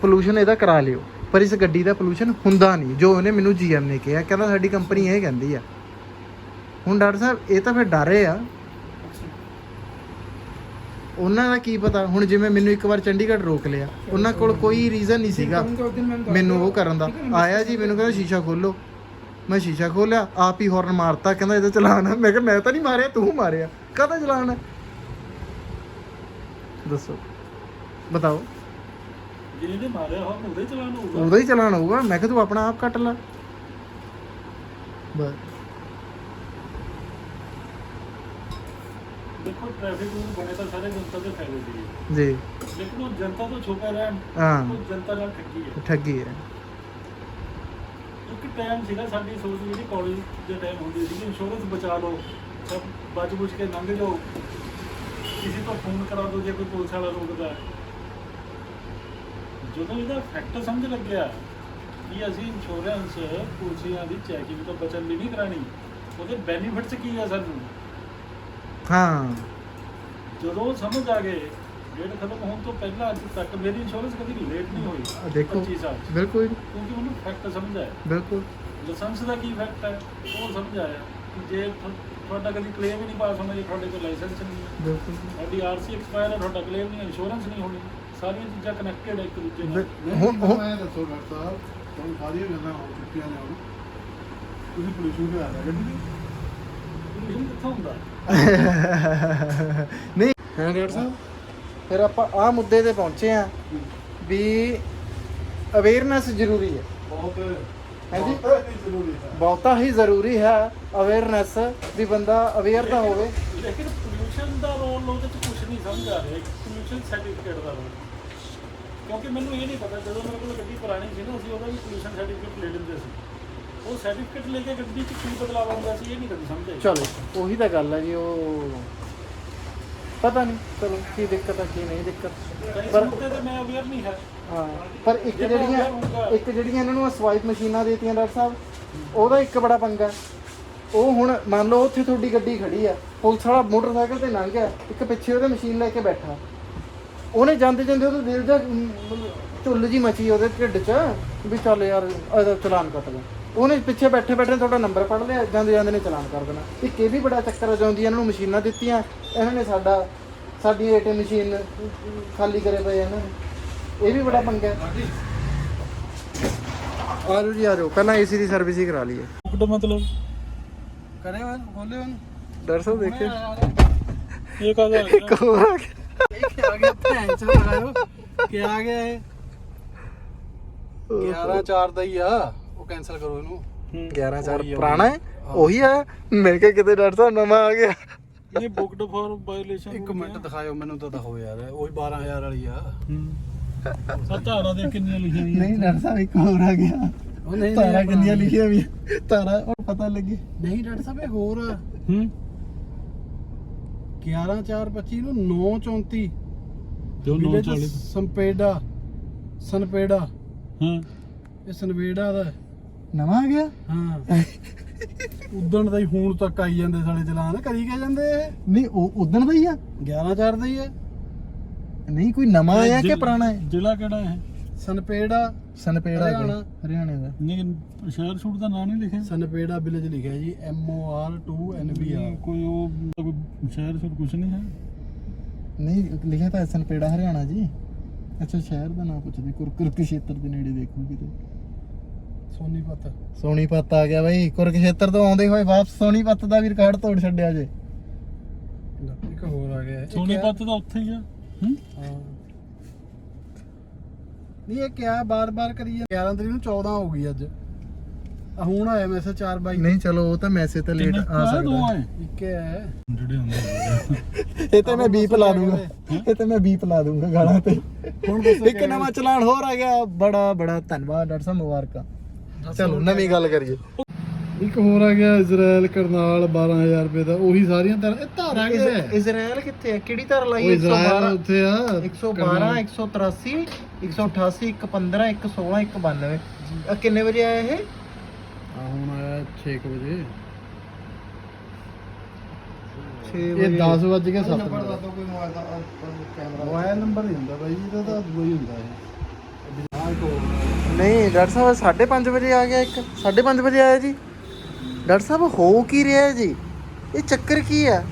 ਪੋਲੂਸ਼ਨ ਇਹਦਾ ਕਰਾ ਲਿਓ। ਪਰ ਇਸ ਗੱਡੀ ਦਾ ਪੋਲੂਸ਼ਨ ਹੁੰਦਾ ਨਹੀਂ ਜੋ ਉਹਨੇ ਮੈਨੂੰ ਜੀਐਮ ਨੇ ਕਿਹਾ। ਕਹਿੰਦਾ ਸਾਡੀ ਕੰਪਨੀ ਇਹ ਕਹਿੰਦੀ ਆ। ਹੁਣ ਡਾਕਟਰ ਸਾਹਿਬ ਇਹ ਤਾਂ ਫਿਰ ਡਰੇ ਆ। ਉਹਨਾਂ ਦਾ ਕੀ ਪਤਾ? ਹੁਣ ਜਿਵੇਂ ਮੈਨੂੰ ਇੱਕ ਵਾਰ ਚੰਡੀਗੜ੍ਹ ਰੋਕ ਲਿਆ। ਉਹਨਾਂ ਕੋਲ ਕੋਈ ਰੀਜ਼ਨ ਨਹੀਂ ਸੀਗਾ। ਮੈਨੂੰ ਉਹ ਕਰਨ ਦਾ। ਆਇਆ ਜੀ ਮੈਨੂੰ ਕਹਿੰਦਾ ਸ਼ੀਸ਼ਾ ਖੋਲੋ। ਮੈਂ ਸ਼ੀਸ਼ਾ ਖੋਲਿਆ ਆਪ ਹੀ ਹਾਰਨ ਮਾਰਤਾ ਕਹਿੰਦਾ ਇਹਦਾ ਚਲਾਨ ਹੈ ਮੈਂ ਕਿਹਾ ਮੈਂ ਤਾਂ ਨਹੀਂ ਮਾਰਿਆ ਤੂੰ ਮਾਰਿਆ। ਕਾਹਦਾ ਚਲਾਨ ਹੈ ਦੱਸੋ। ਬਤਾਓ। ਜਿਹਨੇ ਮਾਰਿਆ ਹੋਇਆ ਉਹਦੇ ਚਲਾਨ ਹੋਊਗਾ। ਉਹਦਾ ਹੀ ਚਲਾਨ ਹੋਊਗਾ। ਮੈਂ ਕਿਹਾ ਤੂੰ ਆਪਣਾ ਆਪ ਕੱਟ ਲੈ। ਬਸ। ਦੇਖੋ ਟ੍ਰੈਫਿਕ ਰੂਲ ਬਣੇ ਤਾਂ ਸਾਰੇ ਜਨਤਾ ਦੇ ਫਾਇਦੇ ਲਈ ਹੈ। ਜੀ। ਲੇਕਿਨ ਉਹ ਜਨਤਾ ਤੋਂ ਛੁਪੇ ਰਹਿਣ ਹਾਂ। ਉਹ ਜਨਤਾ ਨਾਲ ਠੱਗੀ ਹੈ। ਠੱਗੀ ਹੈ। ਇੱਕ ਟਾਈਮ ਸੀਗਾ ਸਾਡੀ ਸੋਚ ਜਿਹੜੀ ਕਾਲਜ ਦੇ ਟਾਈਮ ਹੁੰਦੀ ਸੀ ਇੰਸ਼ੋਰੈਂਸ ਬਚਾ ਲਓ ਸਭ ਬਚ ਬੁਝ ਕੇ ਲੰਘ ਜਾਓ। ਕਿਸੇ ਤੋਂ ਫੋਨ ਕਰਾ ਦਿਓ ਜੇ ਕੋਈ ਪੁਲਿਸ ਵਾਲਾ ਰੋਕਦਾ ਹੈ। ਜਦੋਂ ਇਹਦਾ ਫੈਕਟ ਸਮਝ ਲੱਗਿਆ ਕਿ ਅਸੀਂ ਇੰਸ਼ੋਰੈਂਸ ਪੁਲਸੀਆਂ ਦੀ ਚੈਕਿੰਗ ਤੋਂ ਬਚਣ ਲਈ ਨਹੀਂ ਕਰਾਣੀ ਉਹਦੇ ਬੈਨੀਫਿਟਸ ਕੀ ਆ ਸਾਨੂੰ? ਹਾਂ। ਜਦੋਂ ਸਮਝ ਆ ਗਏ ਡੇਟ ਖਤਮ ਹੋਣ ਤੋਂ ਪਹਿਲਾਂ ਅੱਜ ਤੱਕ ਮੇਰੀ ਇੰਸ਼ੋਰੈਂਸ ਕਦੀ ਲੇਟ ਨਹੀਂ ਹੋਈ ਆਹ ਦੇਖੋ 25 ਸਾਲ 'ਚ। ਬਿਲਕੁਲ। ਕਿਉਂਕਿ ਉਹਨੂੰ ਫੈਕਟ ਸਮਝ ਆਇਆ। ਬਿਲਕੁਲ। ਲਾਇਸੈਂਸ ਦਾ ਕੀ ਫੈਕਟ ਹੈ? ਉਹ ਸਮਝ ਆਇਆ ਕਿ ਜੇ ਤੁਹਾ- ਤੁਹਾਡਾ ਕਦੀ ਕਲੇਮ ਹੀ ਨਹੀਂ ਪਾਸ ਹੋਣਾ ਜੇ ਤੁਹਾਡੇ ਕੋਲ ਲਾਇਸੈਂਸ ਨਹੀਂ ਹੈ। ਬਿਲਕੁਲ। ਤੁਹਾਡੀ ਆਰਸੀ ਐਕਸਪਾਇਰ ਹੈ ਤੁਹਾਡਾ ਕਲੇਮ ਨਹੀਂ ਇੰਸ਼ੋਰੈਂਸ ਨਹੀਂ ਹੋਣੀ। ਸਾਰੀਆਂ ਚੀਜ਼ਾਂ ਕਨੈਕਟਡ ਹੈ ਇੱਕ ਦੂਜੇ ਨਾਲ। ਨਹੀਂ ਹੁਣ- ਹੁਣ- ਮੈਂ ਦੱਸੋ ਡਾਕਟਰ ਸਾਹਿਬ ਤੁਹਾਨੂੰ ਸਾਰੀਆਂ ਗੱਲਾਂ ਹੋ ਚੁੱਕੀਆਂ ਨੇ ਹੁਣ। ਤੁਸੀਂ ਪੁਲਿਸ ਨੂੰ ਲਿਆ ਗੱਡੀ ਦੀ? Pollution ਕਿੱਥੋਂ ਹੁੰਦਾ ਨਹੀਂ। ਹਾਂ ਡਾਕਟਰ ਸਾਹਿਬ। ਫਿਰ ਆਪਾਂ ਆ ਮੁੱਦੇ ਤੇ ਪਹੁੰਚੇ ਆ ਵੀ ਅਵੇਅਰਨੈਸ ਜ਼ਰੂਰੀ ਹੈ। ਬਹੁਤ ਹਾਂਜੀ। ਜ਼ਰੂਰੀ ਹੈ। ਬਹੁਤਾ ਹੀ ਜ਼ਰੂਰੀ ਹੈ ਅਵੇਅਰਨੈਸ ਵੀ ਬੰਦਾ ਅਵੇਅਰ ਤਾਂ ਹੋਵੇ। ਲੇਕਿਨ ਪੋਲੂਸ਼ਨ ਦਾ ਰੋਲ ਉਹਦੇ ਚ ਕੁਝ ਨਹੀਂ ਸਮਝ ਆ ਰਿਹਾ। ਪੋਲੂਸ਼ਨ ਸਰਟੀਫਿਕੇਟ ਦਾ ਰੋਲ ਕਿਉਂਕਿ ਮੈਨੂੰ ਇਹ ਨਹੀਂ ਪਤਾ ਜਦੋਂ ਮੇਰੇ ਕੋਲ ਗੱਡੀ ਪੁਰਾਣੀ ਸੀ ਨਾ ਅਸੀਂ ਉਹਦਾ ਵੀ ਪੋਲੂਸ਼ਨ ਸਰਟੀਫਿਕੇਟ ਲੈ ਲੈਂਦੇ ਸੀ। ਉਹ ਸਰਟੀਫਿਕੇਟ ਲੈ ਕੇ ਗੱਡੀ ਚ ਕੀ ਬਦਲਾਅ ਆਉਂਦਾ ਸੀ ਇਹ ਨਹੀਂ ਕਦੀ ਸਮਝ। ਆਈ ਚਲੋ ਉਹੀ ਤਾਂ ਗੱਲ ਹੈ ਜੀ ਉਹ ਪਤਾ ਨਹੀਂ ਚਲੋ ਕੀ ਦਿੱਕਤ ਹੈ ਕੀ ਨਹੀਂ ਦਿੱਕਤ। ਪਰ ਤੇ ਮੈਂ ਅਵੇਅਰ ਨਹੀਂ ਹੈ। ਹਾਂ ਪਰ ਇੱਕ ਜੇ ਮੈਂ ਜਿਹੜੀਆਂ ਹੋਊਗਾ- ਇੱਕ ਜਿਹੜੀਆਂ ਇਹਨਾਂ ਨੂੰ ਸਵਾਈਪ ਮਸ਼ੀਨਾਂ ਦੇਤੀਆਂ ਡਾਕਟਰ ਸਾਹਿਬ ਉਹਦਾ ਇੱਕ ਬੜਾ ਪੰਗਾ। ਹੈ। ਉਹ ਹੁਣ ਮੰਨ ਲਓ ਉੱਥੇ ਤੁਹਾਡੀ ਗੱਡੀ ਖੜੀ ਆ ਪੁਲਿਸ ਵਾਲਾ ਮੋਟਰਸਾਈਕਲ ਤੇ ਲੰਘ ਗਿਆ ਇੱਕ ਪਿੱਛੇ ਉਹਦੇ ਮਸ਼ੀਨ ਲੈ ਕੇ ਬੈਠਾ। ਉਹਨੇ ਜਾਂਦੇ ਜਾਂਦੇ ਉਹਦੇ ਦਿਲ ਦਾ ਝੁੱਲ ਜੀ ਮਚੀ ਉਹਦੇ ਢਿੱਡ 'ਚ ਵੀ ਚੱਲ ਯਾਰ ਇਹਦਾ ਚਲਾਨ ਕੱਟ ਲੈ। ਉਹਨੇ ਪਿੱਛੇ ਬੈਠੇ ਬੈਠੇ ਤੁਹਾਡਾ ਨੰਬਰ ਪੜ ਲਿਆ ਜਾਂਦੇ ਜਾਂਦੇ ਨੇ ਚਲਾਨ ਕਰ ਦੇਣਾ। ਇੱਕ ਇਹ ਵੀ ਬੜਾ ਚੱਕਰ ਜਾਂਦੀ ਇਹਨਾਂ ਨੂੰ ਮਸ਼ੀਨਾਂ ਦਿੱਤੀਆਂ ਇਹਨਾਂ ਨੇ ਸਾਡਾ ਸਾਡੀ ਏਟੀਐਮ ਮਸ਼ੀਨ ਖਾਲੀ ਕਰੇ ਪਏ ਇਹਨਾਂ ਨੇ। ਇਹ ਵੀ ਬੜਾ ਪੰਗਾ ਆ ਜਾਓ ਜੀ ਆ ਜਾਓ। ਪਹਿਲਾਂ ਏਸੀ ਦੀ ਸਰਵਿਸ ਹੀ ਕਰਾ ਲਈਏ। ਬੁੱਕਡ ਮਤਲਬ? ਕਰੇ ਵਾ ਖੋਲੇ ਵਾ ਡਰ ਸਾਹਿਬ ਦੇਖੇ ਇਹ ਕਾਹਦਾ ਇੱਕ ਹੋਰ ਆ ਗਿਆ। ਇਹ ਕੀ ਆ ਗਿਆ ਭੈਣ ਚ ਲਗਾਇਓ ਕੀ ਆ ਗਿਆ ਇਹ? 11 4 ਦਾ ਹੀ ਆ। ਕੈਨਸਲ ਕਰੋ ਇਹਨੂੰ। 11 4 ਉਹੀ ਆ, ਪੁਰਾਣਾ ਹੈ। ਉਹੀ ਆ। ਮੈਂ ਕਿਹਾ ਕਿਤੇ ਡਰ ਸਾਹਿਬ ਨਵਾਂ ਆ ਗਿਆ। ਇਹ ਬੁੱਕਡ ਫॉर ਵਾਇਲੇਸ਼ਨ ਇੱਕ ਮਿੰਟ ਦਿਖਾਇਓ ਮੈਨੂੰ ਤਾਂ ਦਿਖਾਓ ਯਾਰ। ਉਹੀ 12000 ਵਾਲੀ ਆ। ਸਤਾਰਾ ਦੇ ਲਿਖੀਆਂ ਹੋਈਆਂ। ਨਹੀਂ ਡਰ ਸਾਹਿਬ ਇੱਕ ਹੋਰ ਆ ਗਿਆ। ਉਹ ਨਹੀਂ ਤਾਰਾ ਕਿੰਨੀਆਂ ਲਿਖੀਆਂ ਵੀ ਤਾਰਾ ਉਹ ਪਤਾ ਲੱਗੇ। ਨਹੀਂ ਡਾਕਟਰ ਸਾਹਿਬ ਇਹ ਹੋਰ ਆ। ਹੂੰ। 11 4 25 ਨੂੰ 9 34 ਜੋ Village ਸੰਪੇਡਾ। ਸਨਪੇਡਾ ਹਾਂ। ਇਹ ਸਨਪੇਡਾ ਦਾ ਹੈ। ਨਵਾਂ ਆ ਗਿਆ? ਹਾਂ। ਉਦਣ ਦਾ ਹੀ ਹੁਣ ਤੱਕ ਆਈ ਜਾਂਦੇ ਸਾਲੇ ਚਲਾਨ ਕਰੀ ਕੇ ਜਾਂਦੇ ਇਹ? ਨਹੀਂ ਉਹ ਉਦਣ ਦਾ ਹੀ ਆ। 11 4 ਦਾ ਹੀ ਹੈ ਨਹੀਂ ਕੋਈ ਨਵਾਂ ਆਇਆ ਕਿ ਪੁਰਾਣਾ ਹੈ? ਜ਼ਿਲ੍ਹਾ ਕਿਹੜਾ ਹੈ ਸਨਪੇਡਾ ਸਨਪੇੜਾ ਹਰਿਆਣਾ। ਹਰਿਆਣੇ ਦਾ। ਨਹੀਂ ਸ਼ਹਿਰ ਸ਼ੂਟ ਦਾ ਨਾਂ ਨਹੀਂ ਲਿਖਿਆ? ਸਨਪੇਡਾ ਵਿਲੇਜ ਲਿਖਿਆ ਜੀ M O R 2 N B R ਕੋਈ ਉਹ ਕੋਈ ਸ਼ਹਿਰ ਸ਼ੂਟ ਕੁਝ ਨਹੀਂ ਹੈ? ਨਹੀਂ ਲਿਖਿਆ ਤਾਂ ਸਨਪੇੜਾ ਹਰਿਆਣਾ ਜੀ। ਅੱਛਾ ਸ਼ਹਿਰ ਦਾ ਨਾਮ ਪੁੱਛਦੇ ਕੁਰਕਸ਼ੇਤਰ ਦੇ ਨੇੜੇ ਦੇਖੋ ਕਿਤੇ। ਸੋਨੀਪਤ। ਸੋਨੀਪਤ ਆ ਗਿਆ ਬਾਈ। ਕੁਰਕਸ਼ੇਤਰ ਤੋਂ ਆਉਂਦੇ ਹੋਏ ਵਾਪਸ ਸੋਨੀਪਤ ਦਾ ਵੀ ਰਿਕਾਰਡ ਤੋੜ ਛੱਡਿਆ ਜੇ। ਇੱਕ ਹੋਰ ਆ ਗਿਆ। ਸੋਨੀਪਤ ਦਾ ਉੱਥੇ ਹੀ ਆ। ਹੂੰ? ਨਹੀਂ ਇਹ ਕਿਆ ਬਾਰ-ਬਾਰ ਕਰੀ ਜਾਂਦੇ 11 ਤਰੀਕ ਨੂੰ 14 ਹੋ ਗਈ ਅੱਜ। ਆ ਹੁਣ ਆਇਆ ਮੈਸੇਜ 4 ਬਾਈ। ਨਹੀਂ ਚਲੋ ਉਹ ਤਾਂ ਮੈਸੇਜ ਤੇ ਲੇਟ ਆ ਦੋ ਸਕਦਾ। ਆਏ? ਇੱਕ ਹੈ। ਜਿਹੜੇ ਹੁੰਦੇ ਇਹ ਤੇ ਮੈਂ ਬੀਪ ਲਾ ਦੂੰਗਾ। ਇਹ ਤੇ ਮੈਂ ਬੀਪ ਲਾ ਦੂੰਗਾ ਗਾਲਾਂ ਤੇ। ਹੁਣ ਦੱਸੋ ਇੱਕ ਨਵਾਂ ਚਲਾਨ ਹੋਰ ਆ ਗਿਆ। ਬੜਾ ਬੜਾ ਧੰਨਵਾਦ ਡਾਕਟਰ ਸਾਹਿਬ ਮੁਬਾਰਕਾਂ। ਚਲੋ ਨਵੀਂ ਗੱਲ ਕਰੀਏ। ਇੱਕ ਹੋਰ ਆ ਗਿਆ ਇਜ਼ਰਾਈਲ ਕਰਨਾਲ 12000 ਰੁਪਏ ਦਾ ਉਹੀ ਸਾਰੀਆਂ ਧਾਰਾ ਇਹ ਧਾਰਾ ਕਿਹੜਾ ਹੈ ਇਜ਼ਰਾਈਲ ਕਿੱਥੇ ਹੈ ਕਿਹੜੀ ਧਾਰ ਉਹ ਲਾਈ ਇਜ਼ਰਾਈਲ ਉੱਥੇ ਆ 112 183 188 115 116 192 ਆ ਕਿੰਨੇ ਵਜੇ ਆਇਆ ਇਹ? ਆ ਹੁਣ ਆਇਆ 6 ਵਜੇ। 6 ਇਹ 10 ਵਜ ਕੇ 7 ਮਿੰਟ। ਮੋਬਾਈਲ ਨੰਬਰ ਨਹੀਂ ਹੁੰਦਾ ਬਾਈ ਇਹਦਾ ਤਾਂ ਦੂਆ ਹੀ ਹੁੰਦਾ ਹੈ ਹੋਰ ਨਹੀਂ ਡਾਕਟਰ ਸਾਹਿਬ 5:30 ਵਜੇ ਆ ਗਿਆ ਇੱਕ। 5:30 ਵਜੇ ਆਇਆ ਜੀ। ਡਾਕਟਰ ਸਾਹਿਬ ਹੋ ਕੀ ਰਿਹਾ ਹੈ ਜੀ? ਇਹ ਚੱਕਰ ਕੀ ਆ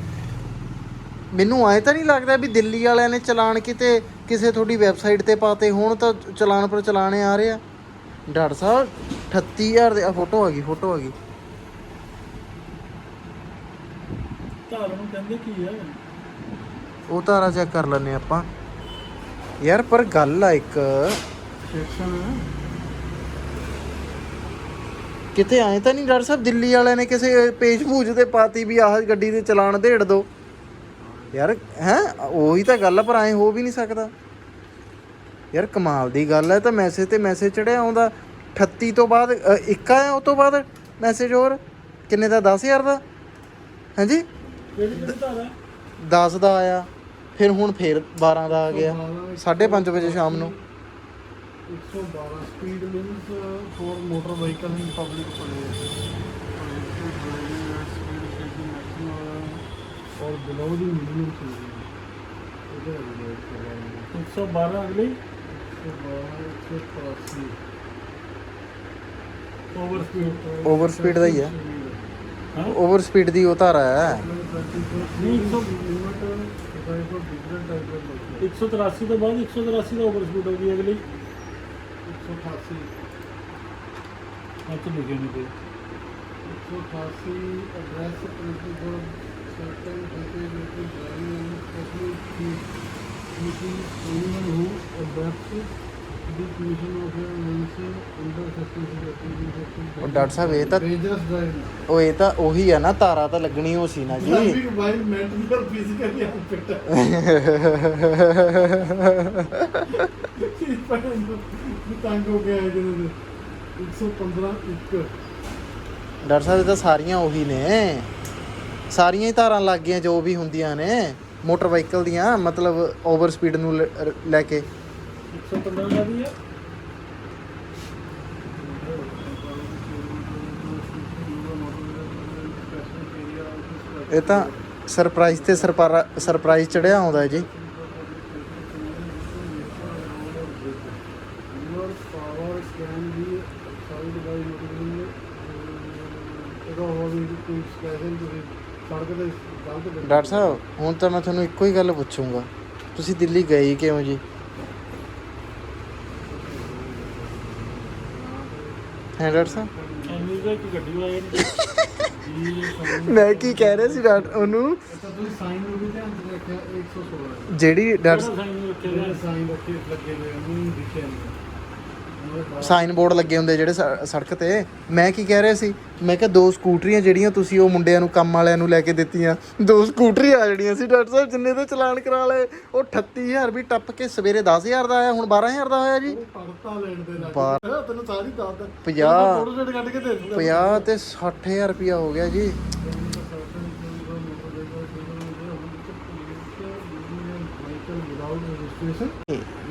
ਮੈਨੂੰ ਐ ਤਾਂ ਨਹੀਂ ਲੱਗਦਾ ਵੀ ਦਿੱਲੀ ਵਾਲਿਆਂ ਨੇ ਚਲਾਨ ਕਿਤੇ ਕਿਸੇ ਤੁਹਾਡੀ ਵੈਬਸਾਈਟ ਤੇ ਪਾਤੇ ਹੋਣ ਤਾਂ ਚਲਾਨ ਪਰ ਚਲਾਣੇ ਆ ਰਹੇ ਆ। ਡਾਕਟਰ ਸਾਹਿਬ 38000 ਦੇ ਆ ਫੋਟੋ ਆ ਗਈ ਫੋਟੋ ਆ ਗਈ। ਧਾਰ ਨੂੰ ਕਹਿੰਦੇ ਕੀ ਹੈ? ਉਹ ਤਾਰਾ ਚੈੱਕ ਕਰ ਲੈਨੇ ਆਪਾਂ। ਯਾਰ ਪਰ ਗੱਲ ਆ ਇੱਕ। ਸੈਕਸ਼ਨ ਕਿਤੇ ਆਏ ਤਾਂ ਨਹੀਂ ਡਾਕਟਰ ਸਾਹਿਬ ਦਿੱਲੀ ਵਾਲਿਆਂ ਨੇ ਕਿਸੇ ਪੇਜ ਭੂਜ ਤੇ ਪਾਤੀ ਵੀ ਆਹ ਗੱਡੀ ਦੇ ਚਲਾਨ ਦੇੜ ਦੋ। ਯਾਰ ਹੈ? ਉਹੀ ਤਾਂ ਗੱਲ ਪਰ ਐ ਹੋ ਵੀ ਨਹੀਂ ਸਕਦਾ। ਯਾਰ ਕਮਾਲ ਦੀ ਗੱਲ ਹੈ ਤਾਂ ਮੈਸੇਜ ਤੇ ਮੈਸੇਜ ਚੜਿਆ ਆਉਂਦਾ। 38 ਤੋਂ ਬਾਅਦ ਇੱਕ ਆਇਆ ਉਹ ਤੋਂ ਬਾਅਦ ਮੈਸੇਜ ਹੋਰ? ਕਿੰਨੇ ਦਾ? 10000 ਦਾ? ਹਾਂਜੀ? ਕਿਹੜੀ ਕਿਹੜੀ ਧਾਰਾ 10 ਦਾ ਆਇਆ। ਫਿਰ ਹੁਣ ਫੇਰ 12 ਦਾ ਆ ਗਿਆ। 5:30 ਵਜੇ ਸ਼ਾਮ ਨੂੰ। 112 ਸਪੀਡ ਓਵਰ ਸਪੀਡ ਦਾ ਹੀ ਹੈ। ਓਵਰ ਸਪੀਡ ਦੀ ਉਹ ਹੈ। 183 ਤੋਂ ਬਾਅਦ 183 ਦਾ ਓਵਰ ਸਪੀਡ ਹੋ ਗਈ ਅਗਲੀ। 188 ਉਹ ਡਾਕਟਰ ਸਾਹਿਬ ਇਹ ਤਾਂ ਉਹ ਇਹ ਤਾਂ ਉਹੀ ਆ ਨਾ ਤਾਰਾ ਤਾਂ ਲੱਗਣੀ ਹੋ ਸੀ ਨਾ ਜੀ। unfit ਤੰਗ ਹੋ ਗਿਆ ਹੈ ਜਿਹਦੇ 115 ਇੱਕ ਡਾਕਟਰ ਸਾਹਿਬ ਇਹ ਤਾਂ ਸਾਰੀਆਂ ਉਹੀ ਨੇ। ਸਾਰੀਆਂ ਹੀ ਧਾਰਾਂ ਲੱਗ ਗਈਆਂ ਜੋ ਵੀ ਹੁੰਦੀਆਂ ਨੇ। ਮੋਟਰ ਵਾਹੀਕਲ ਦੀਆਂ ਮਤਲਬ ਓਵਰ ਸਪੀਡ ਨੂੰ ਲੈ- ਲੈ ਕੇ। 115 ਦਾ ਵੀ ਹੈ। ਇਹ ਤਾਂ ਸਰਪ੍ਰਾਈਜ਼ ਤੇ ਸਰਪ੍ਰਾਈਜ਼ ਚੜਿਆ ਆਉਂਦਾ ਹੈ ਜੀ। ਸੜਕ ਦੇ ਗਲਤ ਬੰਦੇ ਡਾਕਟਰ ਸਾਹਿਬ ਹੁਣ ਤਾਂ ਮੈਂ ਤੁਹਾਨੂੰ ਇੱਕੋ ਹੀ ਗੱਲ ਪੁੱਛੂੰਗਾ। ਤੁਸੀਂ ਦਿੱਲੀ ਗਏ ਹੀ ਕਿਉਂ ਜੀ? ਹੈ ਡਾਕਟਰ ਸਾਹਿਬ? ਐਨੀ ਦਾ ਇੱਕ ਗੱਡੀ ਵਾਇਆ ਨਹੀਂ ਜੀ ਮੈਂ ਕੀ ਕਹਿ ਰਿਹਾ ਸੀ ਡਾਕਟਰ ਉਹਨੂੰ? ਅੱਛਾ ਤੁਸੀਂ ਸਾਈਨ ਨੂੰ ਵੀ ਧਿਆਨ ਚ ਰੱਖਿਆ 116 ਜਿਹੜੀ ਡਾਕਟਰ ਸਾਈਨ ਰੱਖੇ ਜਿਹੜੇ ਹੋਏ ਸਾਈਨ ਰੱਖੇ ਲੱਗੇ ਹੋਏ ਉਹਨੂੰ ਦਿਖਿਆ ਨਹੀਂ ਸਾਈਨ ਬੋਰਡ ਲੱਗੇ ਹੁੰਦੇ ਜਿਹੜੇ ਸ- ਸੜਕ ਤੇ। ਮੈਂ ਕੀ ਕਹਿ ਰਿਹਾ ਸੀ? ਮੈਂ ਕਿਹਾ ਦੋ ਸਕੂਟਰੀਆਂ ਜਿਹੜੀਆਂ ਤੁਸੀਂ ਉਹ ਮੁੰਡਿਆਂ ਨੂੰ ਕੰਮ ਵਾਲਿਆਂ ਨੂੰ ਲੈ ਕੇ ਦਿੱਤੀਆਂ। ਦੋ ਸਕੂਟਰੀ ਆ ਜਿਹੜੀਆਂ ਸੀ ਡਾਕਟਰ ਸਾਹਿਬ ਜਿੰਨੇ ਦੇ ਚਲਾਨ ਕਰਾ ਲਏ। ਉਹ 38000 ਵੀ ਟੱਪ ਕੇ ਸਵੇਰੇ 10000 ਦਾ ਆਇਆ ਹੁਣ 12000 ਦਾ ਹੋਇਆ ਜੀ। ਪੜਤਾ ਲੈਣ ਦੇ ਨਾਲ ਬਾਰ- ਤੈਨੂੰ ਸਾਰੀ ਦੱਸ ਦ ਪੰਜਾਹ। ਫੋਟੋ ਸਟੇਟ ਕੱਢ ਕੇ ਦੇ ਦੂੰਗਾ 50 ਤੇ 60000 ਰੁਪਿਆ ਹੋ ਗਿਆ ਜੀ।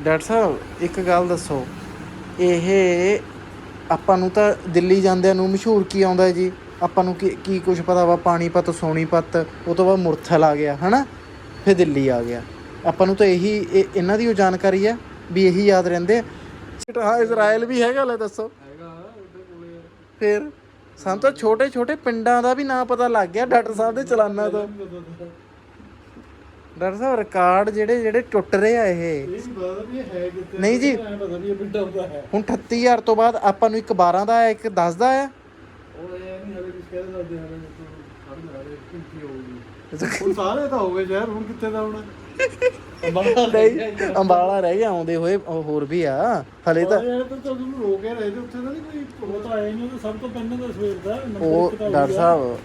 ਡਾਕਟਰ ਸਾਹਿਬ ਇੱਕ ਗੱਲ ਦੱਸੋ। ਇਹ ਆਪਾਂ ਨੂੰ ਤਾਂ ਦਿੱਲੀ ਜਾਂਦਿਆਂ ਨੂੰ ਮਸ਼ਹੂਰ ਕੀ ਆਉਂਦਾ ਜੀ? ਆਪਾਂ ਨੂੰ ਕੀ ਕੀ ਕੁਝ ਪਤਾ ਵਾ? ਪਾਣੀਪਤ ਸੋਨੀਪਤ ਉਹ ਤੋਂ ਬਾਅਦ ਮੁਰਥਲ ਆ ਗਿਆ ਹਨਾ? ਫਿਰ ਦਿੱਲੀ ਆ ਗਿਆ। ਆਪਾਂ ਨੂੰ ਤਾਂ ਇਹੀ ਇਹ- ਇਹਨਾਂ ਦੀ ਉਹ ਜਾਣਕਾਰੀ ਹੈ ਵੀ ਇਹੀ ਯਾਦ ਰਹਿੰਦੇ ਹਾਂ ਇਜ਼ਰਾਈਲ ਵੀ ਹੈਗਾ ਲੈ ਦੱਸੋ। ਫਿਰ ਸਾਨੂੰ ਤਾਂ ਛੋਟੇ ਛੋਟੇ ਪਿੰਡਾਂ ਦਾ ਵੀ ਨਾਂ ਪਤਾ ਲੱਗ ਗਿਆ ਡਾਕਟਰ ਸਾਹਿਬ ਦੇ ਚਲਾਨਾਂ ਤੋਂ। ਡਾਕਟਰ ਸਾਹਿਬ ਰਿਕਾਰਡ ਜਿਹੜੇ ਜਿਹੜੇ ਟੁੱਟ ਰਹੇ ਆ ਇਹ। ਨਹੀਂ ਪਤਾ ਵੀ ਇਹ ਹੈ ਕਿੱਥੇ? ਨਹੀਂ ਜੀ। ਐਂ ਪਤਾ ਵੀ ਇਹ ਹੈ। ਹੁਣ 38000 ਤੋਂ ਬਾਅਦ ਆਪਾਂ ਨੂੰ ਇੱਕ 12 ਦਾ ਆਇਆ ਇੱਕ 10 ਦਾ ਆਇਆ ਉਹ ਇਹ ਨਹੀਂ ਹਲੇ ਕੁਝ ਕਹਿ ਸਕਦੇ ਹਲੇ ਖੜ ਜਾ ਹਲੇ ਕੀ ਹੋਊਗੀ। ਹੁਣ ਸਾਰੇ ਤਾਂ ਹੋ ਗਏ ਯਾਰ ਹੁਣ ਕਿੱਥੇ ਦਾ ਹੋਣਾ? ਨਹੀਂ। ਅੰਬਾਲਾ ਰਹਿ ਗਿਆ ਆਉਂਦੇ ਹੋਏ ਉਹ ਹੋਰ ਵੀ ਆ। ਹਲੇ ਤਾਂ ਯਾਰ ਤਾਂ ਤੁਹਾਨੂੰ ਰੋਕ ਕੇ ਰਹੇ ਤੇ ਉੱਥੇ ਤਾਂ ਨਹੀਂ ਕੋਈ ਉਹ ਤਾਂ ਆਏ ਨਹੀਂ ਉਹ ਤਾਂ ਸਭ ਤੋਂ ਪਹਿਲਾਂ ਦਾ ਸਵੇਰ ਦਾ ਨੰਬਰ ਉਹ ਇੱਕ ਤਾਂ ਡਾਕਟਰ ਸਾਹਿਬ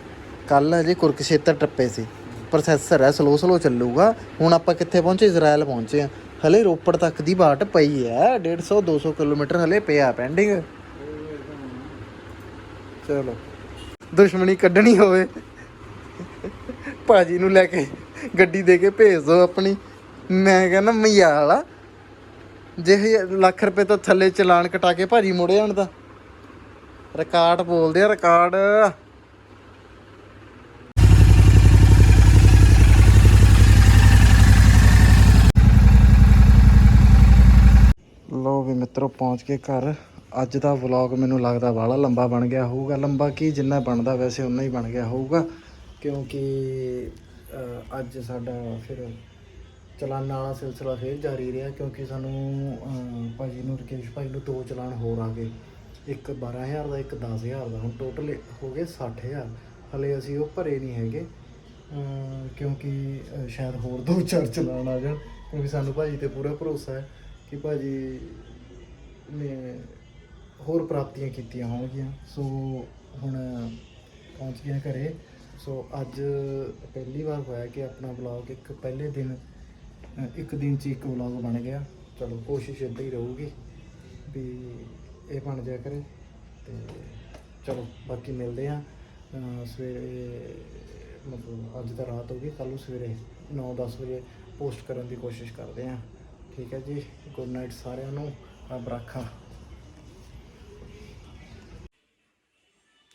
ਕੱਲ ਅਜੇ ਕੁਰਕਸ਼ੇਤਰ ਟੱਪੇ ਸੀ। ਪ੍ਰੋਸੈਸਰ ਹੈ ਸਲੋ ਸਲੋ ਚੱਲੂਗਾ। ਹੁਣ ਆਪਾਂ ਕਿੱਥੇ ਪਹੁੰਚੇ? ਇਜ਼ਰਾਈਲ ਪਹੁੰਚੇ ਆ ਹਲੇ ਰੋਪੜ ਤੱਕ ਦੀ ਬਾਟ ਪਈ ਹੈ। 150 200 ਕਿਲੋਮੀਟਰ ਹਲੇ ਪਿਆ ਪੈਂਡਿੰਗ ਚਲੋ। ਦੁਸ਼ਮਣੀ ਕੱਢਣੀ ਹੋਵੇ। ਭਾਜੀ ਨੂੰ ਲੈ ਕੇ ਗੱਡੀ ਦੇ ਕੇ ਭੇਜ ਦਿਓ ਆਪਣੀ। ਮੈਂ ਕਹਿੰਦਾ ਮਜ਼ਾਲ ਆ ਜੇ ਇਹ ਲੱਖ ਰੁਪਏ ਤੋਂ ਥੱਲੇ ਚਲਾਨ ਕਟਾ ਕੇ ਭਾਜੀ ਮੁੜੇ ਜਾਣ ਦਾ। ਰਿਕਾਰਡ ਬੋਲਦੇ ਆ ਰਿਕਾਰਡ ਲੋ ਵੀ ਮਿੱਤਰੋ ਪਹੁੰਚ ਕੇ ਘਰ। ਅੱਜ ਦਾ ਵਲੌਗ ਮੈਨੂੰ ਲੱਗਦਾ ਬਾਹਲਾ ਲੰਬਾ ਬਣ ਗਿਆ ਹੋਊਗਾ। ਲੰਬਾ ਕੀ ਜਿੰਨਾ ਬਣਦਾ ਵੈਸੇ ਉਨਾ ਹੀ ਬਣ ਗਿਆ ਹੋਊਗਾ। ਕਿਉਂਕਿ ਅੱਜ ਸਾਡਾ ਫਿਰ ਚਲਾਨਾਂ ਵਾਲਾ ਸਿਲਸਿਲਾ ਫੇਰ ਜਾਰੀ ਰਿਹਾ ਕਿਉਂਕਿ ਸਾਨੂੰ ਅ, ਭਾਜੀ ਨੂੰ ਰਕੇਸ਼ ਭਾਈ ਨੂੰ ਦੋ ਚਲਾਨ ਹੋਰ ਆ ਗਏ। ਇੱਕ 12000 ਦਾ ਇੱਕ 10000 ਦਾ। ਹੁਣ ਟੋਟਲ ਹੋ ਗਏ 60000 ਹਲੇ ਅਸੀਂ ਉਹ ਭਰੇ ਨਹੀਂ ਹੈਗੇ। ਕਿਉਂਕਿ ਸ਼ਾਇਦ ਹੋਰ ਦੋ ਚਾਰ ਚਲਾਨ ਆ ਜਾਣ। ਕਿਉਂਕਿ ਸਾਨੂੰ ਭਾਜੀ ਤੇ ਪੂਰਾ ਭਰੋਸਾ ਹੈ ਕਿ ਭਾਜੀ ਨੇ ਹੋਰ ਪ੍ਰਾਪਤੀਆਂ ਕੀਤੀਆਂ ਹੋਣਗੀਆਂ। ਸੋ ਹੁਣ ਪਹੁੰਚ ਗਏ ਘਰੇ। ਸੋ ਅੱਜ ਪਹਿਲੀ ਵਾਰ ਹੋਇਆ ਕਿ ਆਪਣਾ ਵਲੌਗ ਇੱਕ ਪਹਿਲੇ ਦਿਨ, ਇੱਕ ਦਿਨ ਚ ਹੀ ਇੱਕ ਵਲੌਗ ਬਣ ਗਿਆ। ਚਲੋ ਕੋਸ਼ਿਸ਼ ਇਦਾਂ ਹੀ ਰਹੂਗੀ ਵੀ ਇਹ ਬਣ ਜਾਇਆ ਕਰੇ। ਤੇ ਚਲੋ ਬਾਕੀ ਮਿਲਦੇ ਆ। ਸਵੇਰੇ ਮਤਲਬ ਅੱਜ ਤਾਂ ਰਾਤ ਹੋ ਗਈ ਕੱਲ ਨੂੰ ਸਵੇਰੇ 9-10 ਵਜੇ ਪੋਸਟ ਕਰਨ ਦੀ ਕੋਸ਼ਿਸ਼ ਕਰਦੇ ਆ। ਠੀਕ ਹੈ ਜੀ ਗੁੱਡ ਨਾਈਟ ਸਾਰਿਆਂ ਨੂੰ। ਰੱਬ ਰਾਖਾ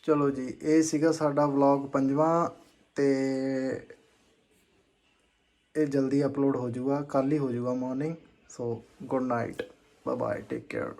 ਚਲੋ ਜੀ, ਇਹ ਸੀਗਾ ਸਾਡਾ ਵਲੌਗ ਪੰਜਵਾਂ ਤੇ ਇਹ ਜਲਦੀ ਅਪਲੋਡ ਹੋ ਜਾਊਗਾ ਕੱਲ ਹੀ ਹੋ ਜਾਊਗਾ morning so good night bye bye take care